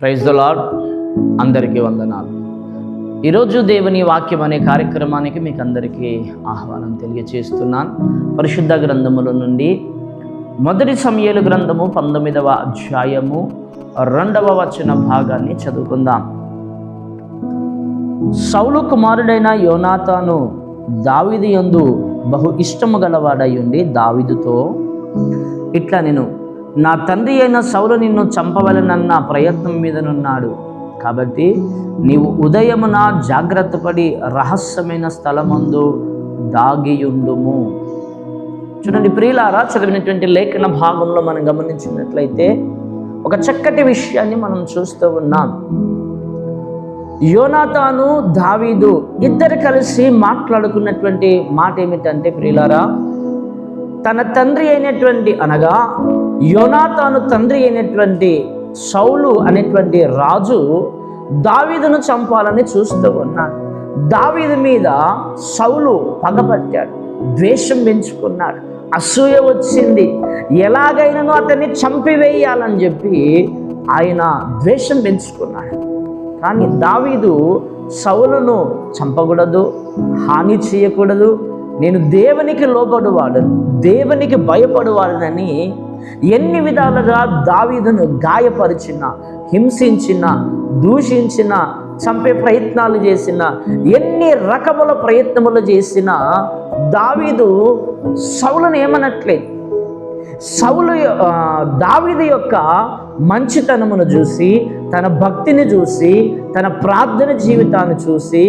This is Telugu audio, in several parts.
ప్రైజ్ ద లాడ్ అందరికీ వందనాలు. ఈరోజు దేవుని వాక్యం అనే కార్యక్రమానికి మీకు అందరికీ ఆహ్వానం తెలియచేస్తున్నాను. పరిశుద్ధ గ్రంథముల నుండి మొదటి సమయలు గ్రంథము పంతొమ్మిదవ అధ్యాయము రెండవ వచన భాగాన్ని చదువుకుందాం. సౌలు కుమారుడైన యోనాతాను దావిది యందు బహు ఇష్టము గలవాడై ఉండి దావిదుతో ఇట్లా నేను నా తండ్రి అయిన సౌలు నిన్ను చంపవలనన్న ప్రయత్నం మీదనున్నాడు. కాబట్టి నీవు ఉదయమున జాగ్రత్త పడి రహస్యమైన స్థలమందు దాగియుండుము. చూడండి ప్రియులారా చదివినటువంటి లేఖన భాగంలో మనం గమనించినట్లయితే ఒక చక్కటి విషయాన్ని మనం చూస్తూ ఉన్నాం. యోనాతాను దావీదు ఇద్దరు కలిసి మాట్లాడుకున్నటువంటి మాట ఏమిటంటే ప్రియులారా తన తండ్రి అయినటువంటి అనగా యోనాతాను తండ్రి అయినటువంటి సౌలు అనేటువంటి రాజు దావీదును చంపాలని చూస్తూ ఉన్నాడు. దావీదు మీద సౌలు పగపట్టాడు ద్వేషం పెంచుకున్నాడు. అసూయ వచ్చింది. ఎలాగైనానో అతన్ని చంపివేయాలని చెప్పి ఆయన ద్వేషం పెంచుకున్నాడు. కానీ దావీదు సౌలును చంపకూడదు హాని చేయకూడదు నేను దేవునికి లోబడువాడను దేవునికి భయపడవాడనని ఎన్ని విధాలుగా దావీదును గాయపరిచిన హింసించిన దూషించిన చంపే ప్రయత్నాలు చేసిన ఎన్ని రకముల ప్రయత్నములు చేసిన దావీదు సౌలను ఏమనట్లే సౌలు దావీదు యొక్క మంచితనమును చూసి తన భక్తిని చూసి తన ప్రార్థన జీవితాన్ని చూసి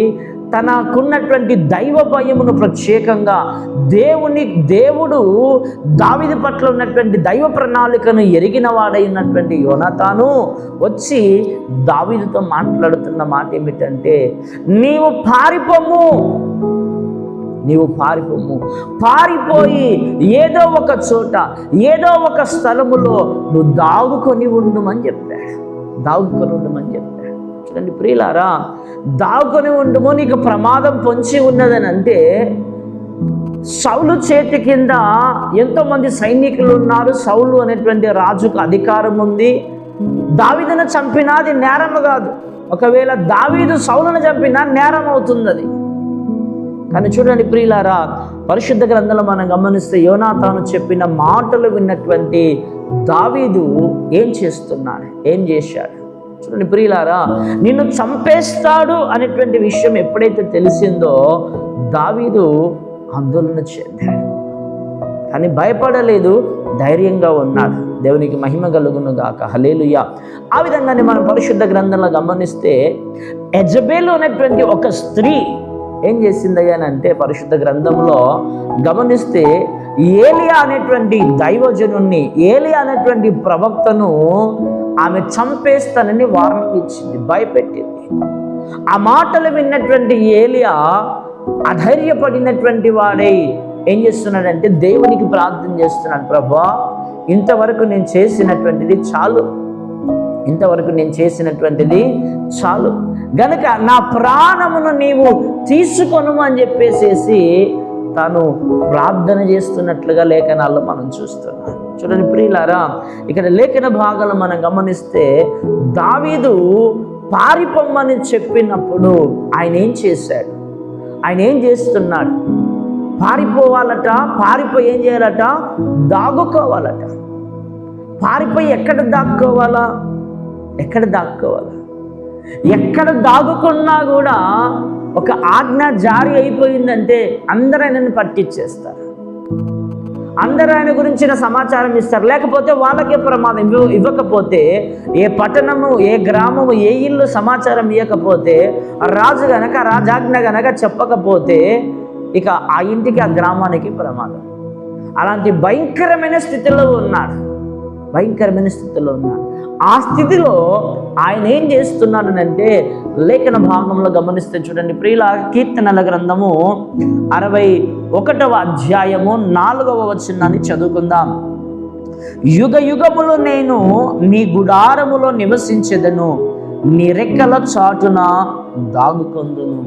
తనకున్నటువంటి దైవ భయమును ప్రత్యేకంగా దేవుని దేవుడు దావిది పట్ల ఉన్నటువంటి దైవ ప్రణాళికను ఎరిగిన వాడైనటువంటి యోనతాను వచ్చి దావిదితో మాట్లాడుతున్న మాట ఏమిటంటే నీవు పారిపోము నీవు పారిపోము పారిపోయి ఏదో ఒక చోట ఏదో ఒక స్థలములో నువ్వు దాగుకొని ఉండుమని చెప్పాడు. దాగుకొని ఉండమని చెప్పాడు. చూడండి ప్రియులారా దాగుకొని ఉండుము నీకు ప్రమాదం పొంచి ఉన్నదని అంటే సౌలు చేతి కింద ఎంతోమంది సైనికులు ఉన్నారు. సౌలు అనేటువంటి రాజుకు అధికారం ఉంది. దావీదును చంపినా అది నేరం కాదు. ఒకవేళ దావీదు సౌలను చంపినా నేరం అవుతుంది అది కానీ చూడండి ప్రియులారా పరిశుద్ధ గ్రంథంలో మనం గమనిస్తే యోనాతాను చెప్పిన మాటలు విన్నటువంటి దావీదు ఏం చేస్తున్నాడు? ఏం చేశాడు? చూడండి ప్రియులారా నిన్ను చంపేస్తాడు అనేటువంటి విషయం ఎప్పుడైతే తెలిసిందో దావీదు ఆందోళన చెందాడు కానీ భయపడలేదు ధైర్యంగా ఉన్నాడు. దేవునికి మహిమ కలుగును గాక. హలేలుయ ఆ విధంగానే మనం పరిశుద్ధ గ్రంథంలో గమనిస్తే ఎజబేలు అనేటువంటి ఒక స్త్రీ ఏం చేసిందయ్యా అని అంటే పరిశుద్ధ గ్రంథంలో గమనిస్తే ఏలియా అనేటువంటి దైవజనుణ్ణి ఏలియా అనేటువంటి ప్రవక్తను ఆమె చంపేస్తానని వార్నింగ్ ఇచ్చింది భయపెట్టింది. ఆ మాటలు విన్నటువంటి ఏలియా అధైర్యపడినటువంటి వాడై ఏం చేస్తున్నాడంటే దేవునికి ప్రార్థన చేస్తున్నాడు ప్రభా ఇంతవరకు నేను చేసినటువంటిది చాలు. ఇంతవరకు నేను చేసినటువంటిది చాలు. గనుక నా ప్రాణమును నీవు తీసుకొను అని చెప్పేసేసి తాను ప్రార్థన చేస్తున్నట్లుగా లేఖనాల్లో మనం చూస్తున్నాం. చూడండి ప్రియులారా ఇక్కడ లేఖన భాగాలు మనం గమనిస్తే దావీదు పారిపోమ్మని చెప్పినప్పుడు ఆయన ఏం చేశాడు? ఆయన ఏం చేస్తున్నాడు? పారిపోవాలట పారిపోయి ఏం చేయాలట? దాగుకోవాలట. పారిపోయి ఎక్కడ దాక్కోవాలా? ఎక్కడ దాక్కోవాలా? ఎక్కడ దాగుకున్నా కూడా ఒక ఆజ్ఞ జారీ అయిపోయిందంటే అందరూ ఆయనని పట్టించేస్తారు. అందరు ఆయన గురించిన సమాచారం ఇస్తారు. లేకపోతే వాళ్ళకే ప్రమాదం ఇవ్వ ఇవ్వకపోతే ఏ పట్టణము ఏ గ్రామము ఏ ఇల్లు సమాచారం ఇవ్వకపోతే ఆ రాజు గనక రాజాజ్ఞ గనక చెప్పకపోతే ఇక ఆ ఇంటికి ఆ గ్రామానికి ప్రమాదం. అలాంటి భయంకరమైన స్థితిలో ఉన్నాడు. భయంకరమైన స్థితిలో ఉన్నాడు. ఆ స్థితిలో ఆయన ఏం చేస్తున్నాడనంటే లేఖన భాగంలో గమనిస్తే చూడండి. ప్రియుల కీర్తనల గ్రంథము అరవై ఒకటవ అధ్యాయము నాలుగవ వచనాన్ని చదువుకుందాం. యుగ యుగములు నేను నీ గుడారములో నివసించెదను నీ రెక్కల చాటున దాగుకొందును.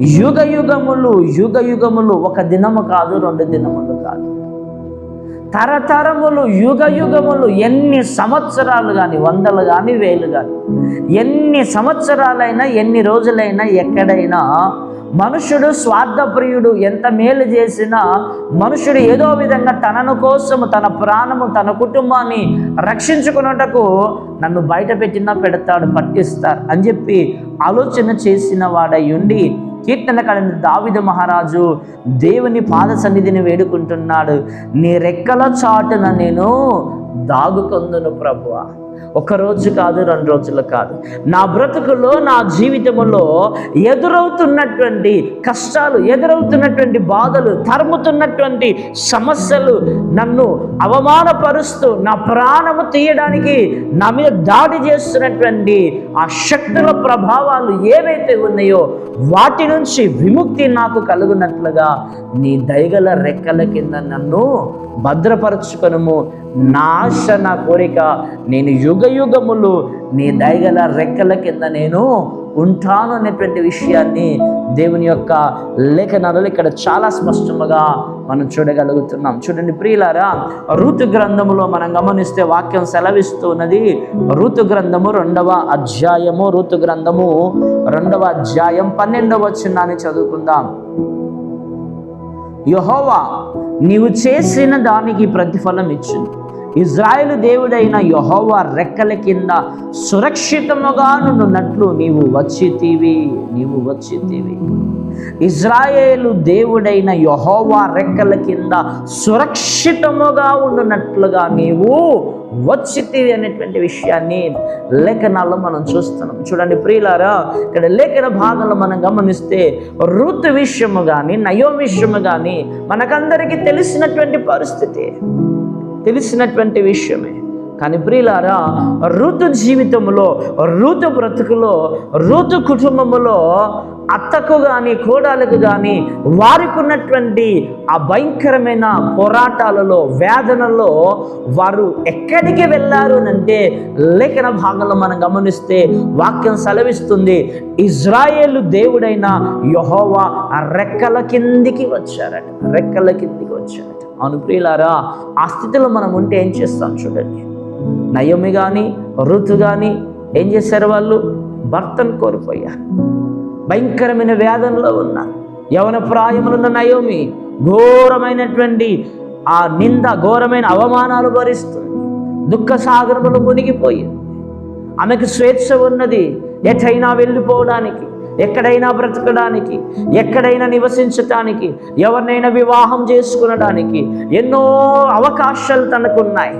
యుగ యుగములు యుగ యుగములు ఒక దినము కాదు రెండు దినములు కాదు. తరతరములు యుగ యుగములు ఎన్ని సంవత్సరాలు కానీ వందలు కానీ వేలు కానీ ఎన్ని సంవత్సరాలైనా ఎన్ని రోజులైనా ఎక్కడైనా మనుషుడు స్వార్థప్రియుడు ఎంత మేలు చేసినా మనుషుడు ఏదో విధంగా తనను కోసము తన ప్రాణము తన కుటుంబాన్ని రక్షించుకున్నటకు నన్ను బయట పెట్టినా పెడతాడు పట్టిస్తారు అని చెప్పి ఆలోచన చేసిన వాడై ఉండి కీర్తనకారుని దావిద మహారాజు దేవుని పాద సన్నిధిని వేడుకుంటున్నాడు. నీ రెక్కల చాటున నేను దాగుకొందును ప్రభువా. ఒక రోజు కాదు రెండు రోజులు కాదు. నా బ్రతుకులో నా జీవితంలో ఎదురవుతున్నటువంటి కష్టాలు ఎదురవుతున్నటువంటి బాధలు తరుముతున్నటువంటి సమస్యలు నన్ను అవమానపరుస్తూ నా ప్రాణము తీయడానికి నా మీద దాడి చేస్తున్నటువంటి ఆ శక్తుల ప్రభావాలు ఏవైతే ఉన్నాయో వాటి నుంచి విముక్తి నాకు కలుగునట్లుగా నీ దయగల రెక్కల కింద నన్ను భద్రపరచుకొనము. నా ఆశ నా కోరిక. నేను యుగ యుగములు నీ దయగల రెక్కల కింద నేను ఉంటాను అనేటువంటి విషయాన్ని దేవుని యొక్క లేఖనాలలో ఇక్కడ చాలా స్పష్టముగా మనం చూడగలుగుతున్నాం. చూడండి ప్రియులారా ఋతు గ్రంథములో మనం గమనిస్తే వాక్యం సెలవిస్తున్నది ఋతు గ్రంథము రెండవ అధ్యాయము ఋతు గ్రంథము రెండవ అధ్యాయం పన్నెండవ చిన్నాన్ని చదువుకుందాం. యహోవా నీవు చేసిన దానికి ప్రతిఫలం ఇచ్చింది ఇజ్రాయేలు దేవుడైన యహోవ రెక్కల కింద సురక్షితముగా నున్నట్లు నీవు వచ్చితివి నీవు వచ్చితివి. ఇజ్రాయేలు దేవుడైన యహోవా రెక్కల కింద సురక్షితముగా ఉండునట్లుగా నీవు వచ్చితివి అనేటువంటి విషయాన్ని లేఖనాల్లో మనం చూస్తున్నాం. చూడండి ప్రియులారా ఇక్కడ లేఖన భాగంలో మనం గమనిస్తే ఋతు విషయము కానీ నయో విషయము కానీ మనకందరికీ తెలిసినటువంటి పరిస్థితి. తెలిసినటువంటి విషయమే. కానీ ప్రియులారా ఋతు జీవితంలో ఋతు బ్రతుకులో ఋతు కుటుంబములో అత్తకు కానీ కోడాలకు కానీ వారికి ఉన్నటువంటి ఆ భయంకరమైన పోరాటాలలో వేదనలో వారు ఎక్కడికి వెళ్ళారు అంటే లేఖన భాగంలో మనం గమనిస్తే వాక్యం సెలవిస్తుంది ఇజ్రాయేలు దేవుడైన యహోవా రెక్కల కిందికి వచ్చారట రెక్కల కిందికి వచ్చారు అవును ప్రియులారా ఆ స్థితిలో మనం ఉంటే ఏం చేస్తాం చూడండి. నయమి కానీ ఋతు కానీ ఏం చేశారు వాళ్ళు? భర్తను కోల్పోయారు. భయంకరమైన వేదనలో ఉన్నారు. యవన ప్రాయములున్న నయోమి ఘోరమైనటువంటి ఆ నింద ఘోరమైన అవమానాలు భరిస్తుంది. దుఃఖ సాగరములు మునిగిపోయింది ఆమెకు స్వేచ్ఛ ఉన్నది ఎటైనా వెళ్ళిపోవడానికి. ఎక్కడైనా బ్రతకడానికి ఎక్కడైనా నివసించటానికి ఎవరినైనా వివాహం చేసుకునడానికి ఎన్నో అవకాశాలు తనకున్నాయి.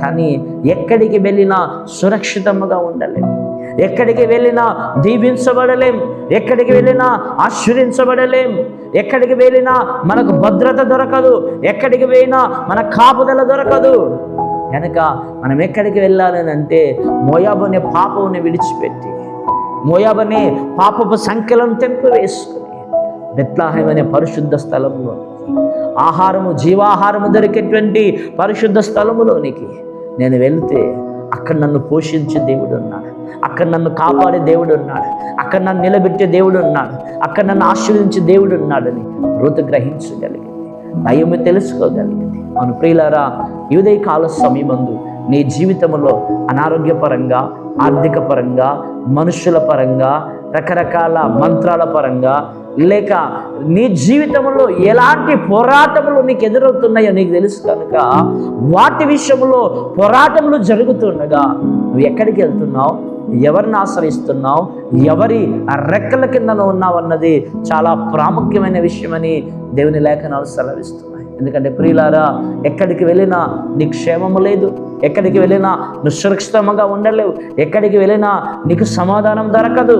కానీ ఎక్కడికి వెళ్ళినా సురక్షితంగా ఉండలేం. ఎక్కడికి వెళ్ళినా దీవించబడలేం. ఎక్కడికి వెళ్ళినా ఆశ్రయించబడలేం. ఎక్కడికి వెళ్ళినా మనకు భద్రత దొరకదు. ఎక్కడికి వెళ్ళినా మన కాపుదల దొరకదు. కనుక మనం ఎక్కడికి వెళ్ళాలని అంటే మోయాబుని పాపముని విడిచిపెట్టి మోయాబనే పాపపు సంఖ్యలను తెంపు వేసుకుని బెత్లాహం అనే పరిశుద్ధ స్థలంలో ఆహారము జీవాహారము దొరికేటువంటి పరిశుద్ధ స్థలములోనికి నేను వెళ్తే అక్కడ నన్ను పోషించే దేవుడు ఉన్నాడు. అక్కడ నన్ను కాపాడే దేవుడు ఉన్నాడు. అక్కడ నన్ను నిలబెట్టే దేవుడు ఉన్నాడు. అక్కడ నన్ను ఆశీర్వదించే దేవుడు ఉన్నాడని ఋతు గ్రహించగలిగింది. నయము తెలుసుకోగలిగింది. అవును ప్రియులారా యుదయ కాల సమయమందు నీ జీవితంలో అనారోగ్యపరంగా ఆర్థిక పరంగా మనుషుల పరంగా రకరకాల మంత్రాల పరంగా లేక నీ జీవితంలో ఎలాంటి పోరాటములు నీకు ఎదురవుతున్నాయో నీకు తెలుసు కనుక వాటి విషయంలో పోరాటములు జరుగుతుండగా నువ్వు ఎక్కడికి వెళ్తున్నావు? ఎవరిని ఆశ్రయిస్తున్నావు? ఎవరి రెక్కల కిందన ఉన్నావు అన్నది చాలా ప్రాముఖ్యమైన విషయమని దేవుని లేఖనాలు సెలవిస్తున్నాయి. ఎందుకంటే ప్రియులారా ఎక్కడికి వెళ్ళినా నీకు క్షేమము లేదు. ఎక్కడికి వెళ్ళినా నువ్వు సురక్షితంగా ఉండలేవు. ఎక్కడికి వెళ్ళినా నీకు సమాధానం దొరకదు.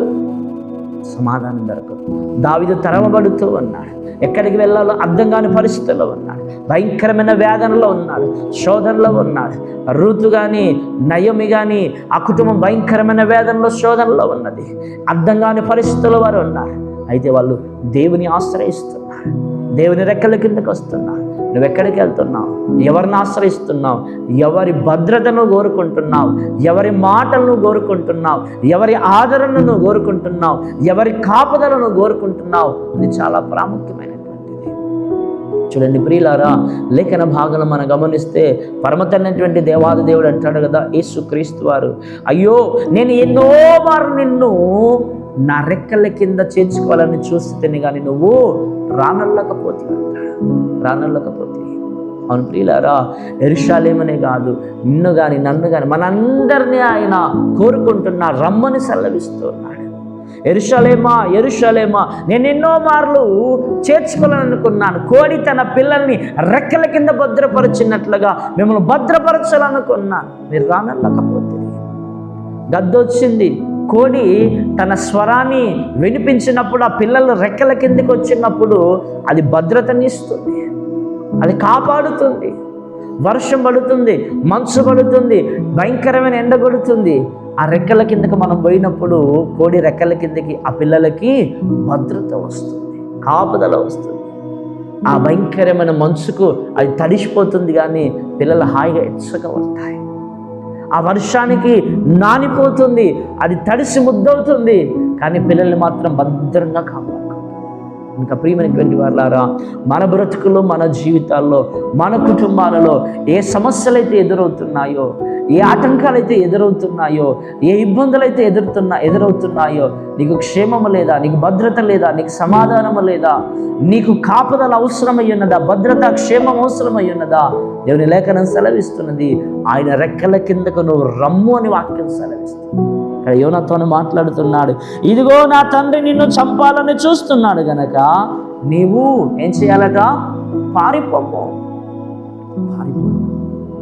సమాధానం దొరకదు. దావిదు తరమబడుతూ ఉన్నాడు. ఎక్కడికి వెళ్ళాలో అర్థం కాని పరిస్థితుల్లో ఉన్నాడు. భయంకరమైన వేదనలో ఉన్నాడు. శోధనలో ఉన్నాడు. ఋతు కానీ నయమి కానీ ఆ కుటుంబం భయంకరమైన వేదనలో శోధనలో ఉన్నది. అర్థం కాని పరిస్థితుల్లో వారు ఉన్నారు. అయితే వాళ్ళు దేవుని ఆశ్రయిస్తున్నారు. దేవుని రెక్కల కిందకు వస్తున్నావు. నువ్వు ఎక్కడికి వెళ్తున్నావు? ఎవరిని ఆశ్రయిస్తున్నావు? ఎవరి భద్రతను కోరుకుంటున్నావు? ఎవరి మాటలను కోరుకుంటున్నావు? ఎవరి ఆదరణను కోరుకుంటున్నావు? ఎవరి కాపుదలను కోరుకుంటున్నావు? ఇది చాలా ప్రాముఖ్యమైనటువంటిది చూడండి ప్రియులారా లేఖన భాగం మనం గమనిస్తే పరమతైనటువంటి దేవాది దేవుడు అంటాడు కదా యేసుక్రీస్తు వారు అయ్యో నేను ఎన్నో వారు నిన్ను నా రెక్కల కింద చేర్చుకోవాలని చూస్తేనే కానీ నువ్వు రానల్లకపోతే రానల్లకపోతే అవును ప్రియులారా ఎరుషాలేమనే కాదు నిన్ను కానీ నన్ను కానీ మనందరినీ ఆయన కోరుకుంటున్న రమ్మని సెలవిస్తున్నాడు ఎరుషలేమా ఎరుషలేమా నేను ఎన్నో మార్లు చేర్చుకోవాలనుకున్నాను. కోడి తన పిల్లల్ని రెక్కల కింద భద్రపరిచినట్లుగా మిమ్మల్ని భద్రపరచాలనుకున్నాను. మీరు రానల్లకపోతే గద్దొచ్చింది. కోడి తన స్వరాన్ని వినిపించినప్పుడు ఆ పిల్లలు రెక్కల కిందకి వచ్చినప్పుడు అది భద్రతనిస్తుంది అది కాపాడుతుంది. వర్షం పడుతుంది మంచు పడుతుంది భయంకరమైన ఎండ కొడుతుంది. ఆ రెక్కల కిందకి మనం పోయినప్పుడు కోడి రెక్కల కిందకి ఆ పిల్లలకి భద్రత వస్తుంది కాపుదల వస్తుంది. ఆ భయంకరమైన మంచుకు అది తడిసిపోతుంది కానీ పిల్లలు హాయిగా ఎచ్చగా ఉంటాయి ఆ వర్షానికి నానిపోతుంది అది తడిసి ముద్దవుతుంది. కానీ పిల్లల్ని మాత్రం భద్రంగా కాపాడు ఇంకా ప్రియమైనటువంటి వాళ్ళారా మన బ్రతుకులో మన జీవితాల్లో మన కుటుంబాలలో ఏ సమస్యలు అయితే ఎదురవుతున్నాయో ఏ ఆటంకాలు అయితే ఎదురవుతున్నాయో ఏ ఇబ్బందులు అయితే ఎదురుతున్నా ఎదురవుతున్నాయో నీకు క్షేమము లేదా నీకు భద్రత లేదా నీకు సమాధానము లేదా నీకు కాపుదల అవసరమై ఉన్నదా భద్రత క్షేమం అవసరమై ఉన్నదా దేవుని లేఖనం సెలవిస్తున్నది. ఆయన రెక్కల కిందకు నువ్వు రమ్ము అని వాక్యం సెలవిస్తుంది. ఇక్కడ మాట్లాడుతున్నాడు ఇదిగో నా తండ్రి నిన్ను చంపాలని చూస్తున్నాడు గనక నీవు ఏం చేయాలట? పారిపోము పారిపో.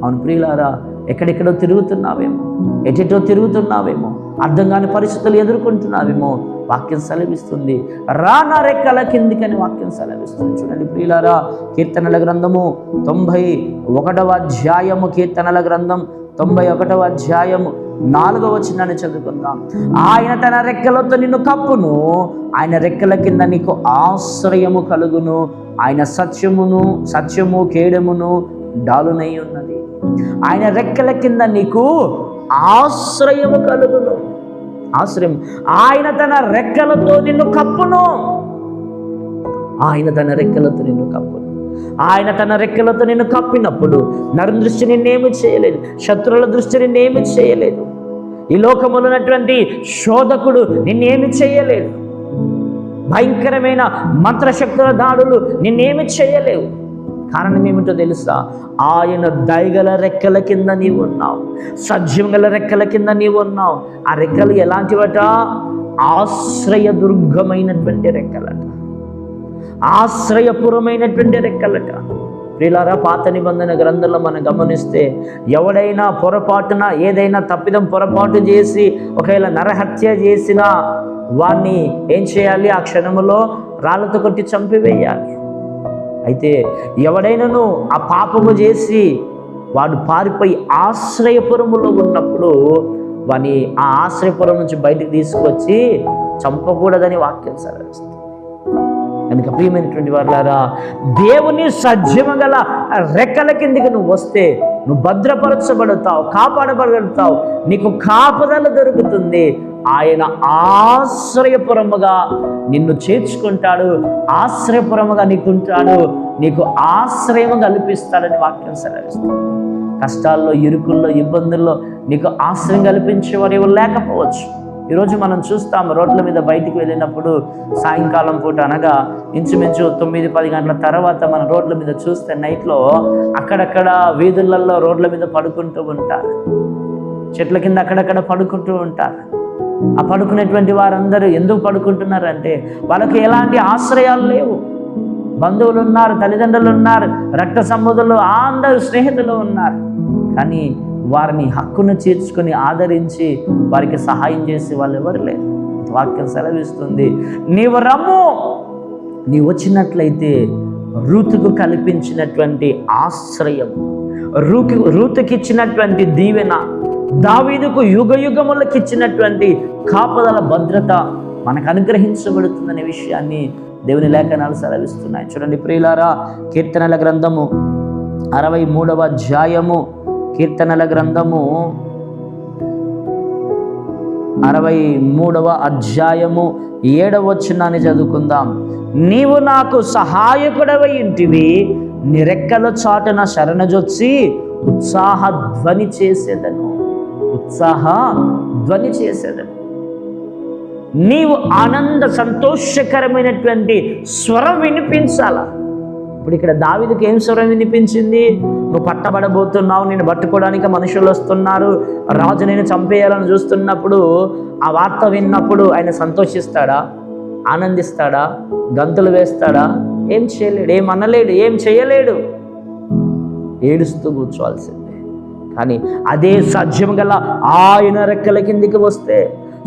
అవును ప్రియులారా ఎక్కడెక్కడో తిరుగుతున్నావేమో? ఎటెటో తిరుగుతున్నావేమో? అర్థం కాని పరిస్థితులు ఎదుర్కొంటున్నావేమో? వాక్యం సెలవిస్తుంది. రానా రెక్కల కిందికని వాక్యం సెలవిస్తుంది. చూడండి ప్రియులారా కీర్తనల గ్రంథము తొంభై ఒకటవ అధ్యాయము కీర్తనల గ్రంథం తొంభై ఒకటవ అధ్యాయము నాలుగవ వచనాన్ని చదువుకుందాం. ఆయన తన రెక్కలతో నిన్ను కప్పును ఆయన రెక్కల కింద నీకు ఆశ్రయము కలుగును. ఆయన సత్యమును సత్యము కేడమును డాలునై ఉన్నది. ఆయన రెక్కల కింద నీకు ఆశ్రయము కలుగును. ఆశ్రయం. ఆయన తన రెక్కలతో నిన్ను కప్పును. ఆయన తన రెక్కలతో నిన్ను కప్పును. ఆయన తన రెక్కలతో నిన్ను కప్పినప్పుడు నరు దృష్టి నిన్నేమి చేయలేదు శత్రువుల దృష్టి నిన్నేమి చేయలేదు. ఈ లోకములు ఉన్నటువంటి శోధకుడు నిన్నేమి చేయలేదు. భయంకరమైన మంత్రశక్తుల దాడులు నిన్నేమి చేయలేవు. కారణం ఏమిటో తెలుసా? ఆయన దయగల రెక్కల కింద నీవు ఉన్నావు. సజ్యం గల రెక్కల కింద నీవు ఉన్నావు. ఆ రెక్కలు ఎలాంటివట? ఆశ్రయ దుర్గమైనటువంటి రెక్కలట. ఆశ్రయపురమైనటువంటి రెక్కలట. ప్రిలారా పాత నిబంధన గ్రంథంలో మనం గమనిస్తే ఎవడైనా పొరపాటున ఏదైనా తప్పిదం పొరపాటు చేసి ఒకవేళ నరహత్య చేసినా వాణ్ణి ఏం చేయాలి? ఆ క్షణములో రాళ్ళతో కొట్టి చంపివేయాలి. అయితే ఎవడైనాను ఆ పాపము చేసి వాడు పారిపోయి ఆశ్రయపురములో ఉన్నప్పుడు వాని ఆ ఆశ్రయపురం నుంచి బయటకు తీసుకొచ్చి చంపకూడదని వాక్యం సెలవిస్తుంది కనుక ప్రియమైనటువంటి వారులారా దేవుని సజ్జమ గల రెక్కల కిందికి నువ్వు వస్తే నువ్వు భద్రపరచబడతావు కాపాడబడతావు నీకు కాపుదల దొరుకుతుంది ఆయన ఆశ్రయపురముగా నిన్ను చేర్చుకుంటాడు ఆశ్రయపురముగా నీకుంటాడు నీకు ఆశ్రయం కల్పిస్తాడని వాక్యం సెలవిస్తుంది. కష్టాల్లో ఇరుకుల్లో ఇబ్బందుల్లో నీకు ఆశ్రయం కల్పించేవారు ఎవరు లేకపోవచ్చు. ఈరోజు మనం చూస్తాం రోడ్ల మీద బయటికి వెళ్ళినప్పుడు సాయంకాలం పూట అనగా ఇంచుమించు తొమ్మిది పది గంటల తర్వాత మన రోడ్ల మీద చూస్తే నైట్లో అక్కడక్కడ వీధులలో రోడ్ల మీద పడుకుంటూ ఉంటారు. చెట్ల కింద అక్కడక్కడ పడుకుంటూ ఉంటారు. ఆ పడుకునేటువంటి వారందరూ ఎందుకు పడుకుంటున్నారంటే వాళ్ళకి ఎలాంటి ఆశ్రయాలు లేవు. బంధువులు ఉన్నారు తల్లిదండ్రులు ఉన్నారు రక్త సంబంధులు అందరూ స్నేహితులు ఉన్నారు. కానీ వారిని హక్కును చేర్చుకొని ఆదరించి వారికి సహాయం చేసే వాళ్ళు ఎవరు లేరు. వాక్యం సెలవిస్తుంది. నీవు రమ్ము. నీవు వచ్చినట్లయితే రూతుకు కల్పించినటువంటి ఆశ్రయం రూకి రూతుకిచ్చినటువంటి దీవెన దావీదుకు యుగ యుగములకు ఇచ్చినటువంటి కాపుదల భద్రత మనకు అనుగ్రహించబడుతుందనే విషయాన్ని దేవుని లేఖనాలు సెలవిస్తున్నాయి. చూడండి ప్రియులారా కీర్తనల గ్రంథము అరవై మూడవ అధ్యాయము కీర్తనల గ్రంథము అరవై మూడవ అధ్యాయము ఏడవ వచనాన్ని చదువుకుందాం. నీవు నాకు సహాయకుడవై ఇంటివి నిరెక్కల చాటున శరణజొచ్చి ఉత్సాహ ధ్వని చేసేదను. ఉత్సాహ ధ్వని చేసేదను నీవు ఆనంద సంతోషకరమైనటువంటి స్వరం వినిపించాలా. ఇప్పుడు ఇక్కడ దావిదికి ఏం స్వరం వినిపించింది? నువ్వు పట్టబడబోతున్నావు నేను పట్టుకోవడానికి మనుషులు వస్తున్నారు. రాజు నేను చంపేయాలని చూస్తున్నప్పుడు ఆ వార్త విన్నప్పుడు ఆయన సంతోషిస్తాడా? ఆనందిస్తాడా? గంతులు వేస్తాడా? ఏం చేయలేడు ఏం అనలేడు ఏం చేయలేడు. ఏడుస్తూ కూర్చోవాల్సింది. కానీ అదే సజ్జం గల ఆయన రెక్కల కిందికి వస్తే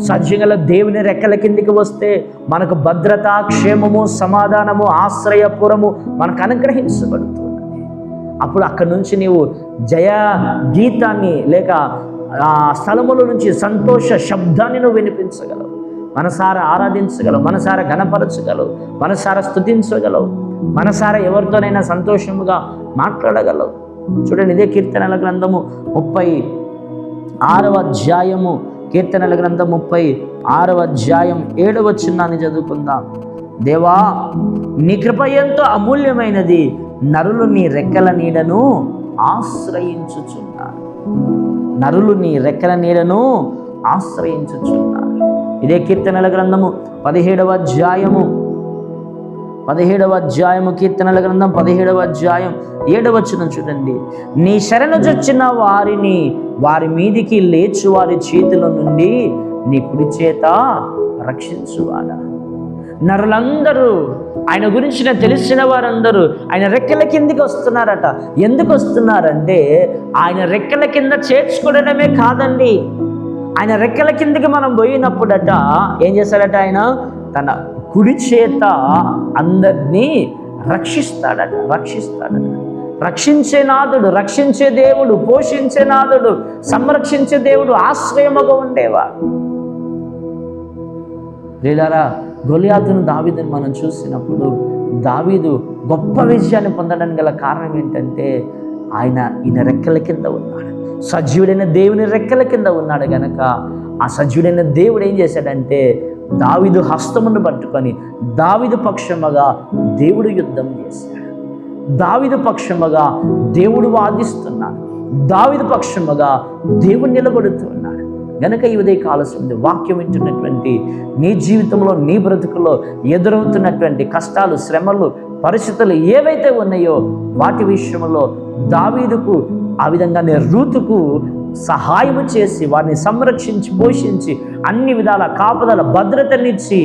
సజ్జం గల దేవుని రెక్కల కిందికి వస్తే మనకు భద్రత క్షేమము సమాధానము ఆశ్రయపురము మనకు అనుగ్రహించబడుతుంది. అప్పుడు అక్కడి నుంచి నీవు జయ గీతాన్ని లేక ఆ స్థలముల నుంచి సంతోష శబ్దాన్ని నువ్వు వినిపించగలవు. మనసార ఆరాధించగలవు మనసార గణపరచగలవు మనసార స్థుతించగలవు మనసార ఎవరితోనైనా సంతోషముగా మాట్లాడగలవు. చూడండి ఇదే కీర్తనల గ్రంథము ముప్పై ఆరవ అధ్యాయము. కీర్తనల గ్రంథం ముప్పై ఆరవ అధ్యాయం ఏడవ చిన్నాన్ని చదువుకుందాం. దేవా నీ కృప ఎంతో అమూల్యమైనది. నరులు నీ రెక్కల నీడను ఆశ్రయించుచున్నారు. నరులు నీ రెక్కల నీడను ఆశ్రయించుచున్నారు. ఇదే కీర్తనల గ్రంథము పదిహేడవ అధ్యాయము. పదిహేడవ అధ్యాయము కీర్తనల గ్రంథం పదిహేడవ అధ్యాయం ఏడవచ్చున చూడండి. నీ శరణు చొచ్చిన వారిని వారి మీదికి లేచు వారి చేతుల నుండి నీ కుడి చేత రక్షించువాడా. నరులందరూ ఆయన గురించిన తెలిసిన వారందరూ ఆయన రెక్కల కిందికి వస్తున్నారట. ఎందుకు వస్తున్నారంటే ఆయన రెక్కల కింద చేర్చుకోవడమే కాదండి. ఆయన రెక్కల కిందికి మనం పోయినప్పుడట ఏం చేశారట ఆయన? తన కుడి చేత అందరినీ రక్షిస్తాడట రక్షిస్తాడట. రక్షించే నాథుడు రక్షించే దేవుడు పోషించే నాథుడు సంరక్షించే దేవుడు ఆశ్రయముగా ఉండేవాడు. లేదారా గొలియాతును దావీదుని మనం చూసినప్పుడు దావీదు గొప్ప విజయాన్ని పొందడానికి గల కారణం ఏంటంటే ఆయన ఈయన రెక్కల కింద ఉన్నాడు. సజీవుడైన దేవుని రెక్కల కింద ఉన్నాడు గనక ఆ సజీవుడైన దేవుడు ఏం చేశాడంటే దావిదు హస్తమును పట్టుకొని దావిదు పక్షముగా దేవుడు యుద్ధం చేశాడు దావిదు పక్షముగా దేవుడు వాదిస్తున్నాడు. దావిదు పక్షముగా దేవుడు నిలబడుతున్నాడు. గనక ఈ ఉదయ కాలసింది వాక్యం వింటున్నటువంటి నీ జీవితంలో నీ బ్రతుకులో ఎదురవుతున్నటువంటి కష్టాలు శ్రమలు పరిస్థితులు ఏవైతే ఉన్నాయో వాటి విషయంలో దావీదుకు ఆ విధంగానే రూతుకు సహాయం చేసి వారిని సంరక్షించి పోషించి అన్ని విధాల కాపుదల భద్రతనిచ్చి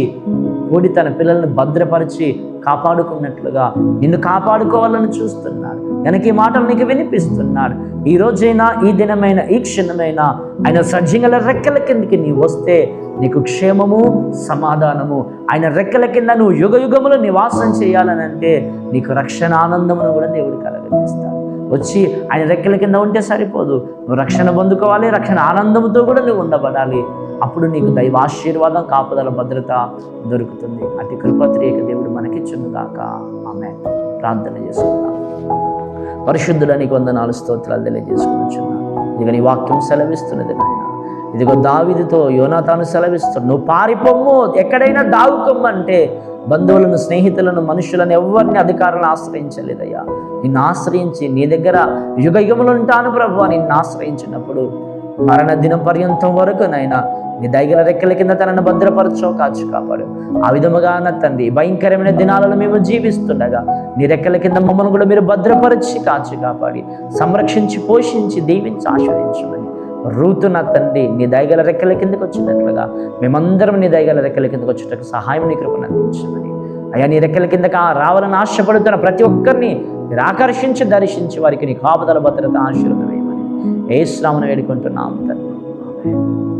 కూడి తన పిల్లల్ని భద్రపరిచి కాపాడుకున్నట్లుగా నిన్ను కాపాడుకోవాలని చూస్తున్నాడు. కనుక ఈ మాటలు నీకు వినిపిస్తున్నాడు. ఈ రోజైనా ఈ దినమైన ఈ క్షణమైనా ఆయన సజ్జింగల రెక్కల కిందకి నీ వస్తే నీకు క్షేమము సమాధానము. ఆయన రెక్కల కింద నువ్వు యుగ యుగములు నివాసం చేయాలని అంటే నీకు రక్షణ ఆనందమును కూడా దేవుడు కలగజేస్తాడు. వచ్చి ఆయన రెక్కల కింద ఉంటే సరిపోదు. నువ్వు రక్షణ పొందుకోవాలి రక్షణ ఆనందంతో కూడా నువ్వు ఉండబడాలి. అప్పుడు నీకు దైవాశీర్వాదం కాపుదల భద్రత దొరుకుతుంది. అతి కృపత్రియక దేవుడు మనకిచ్చునుగాక. ఆమె ప్రార్థన చేసుకుందాం. పరిశుద్ధులని నీకు వందనాలు స్తోత్రాలు తెలియజేసుకునిచున్నా ఇదిగో నీ వాక్యం సెలవిస్తున్నది నాయన. ఇదిగో దావిదితో యోనాతాను సెలవిస్తున్నాడు నువ్వు పారిపోమ్ము ఎక్కడైనా దావుకోమ్మంటే బంధువులను స్నేహితులను మనుషులను ఎవరిని అధికారులను ఆశ్రయించలేదయ్యా. నిన్ను ఆశ్రయించి నీ దగ్గర యుగ యుగములు ఉంటాను ప్రభు నిన్ను ఆశ్రయించినప్పుడు. మరణ దినం పర్యంతం వరకు నైనా నీ దైగల రెక్కల కింద తనను భద్రపరచో కాచు కాపాడు. ఆ విధముగా నా తండ్రి భయంకరమైన దినాలను మేము జీవిస్తుండగా నీ రెక్కల కింద మమ్మల్ని కూడా మీరు భద్రపరిచి కాచి కాపాడి సంరక్షించి పోషించి దీవించి ఆశ్రయించమని రూతు నా తండ్రి నీ దయగల రెక్కల కిందకు వచ్చినట్లుగా. మేమందరం నీ దయగల రెక్కల కిందకు వచ్చేటకు సహాయం నీ కృపను అందించమని. అయ్యా నీ రెక్కల కిందకు రావాలని ఆశపడుతున్న ప్రతి ఒక్కరిని మీరు ఆకర్షించి దర్శించి వారికి నీ కాపుదల భద్రత ఆశీర్వదమేయమని ఏ శ్రామను వేడుకుంటున్నాం తండ్రి.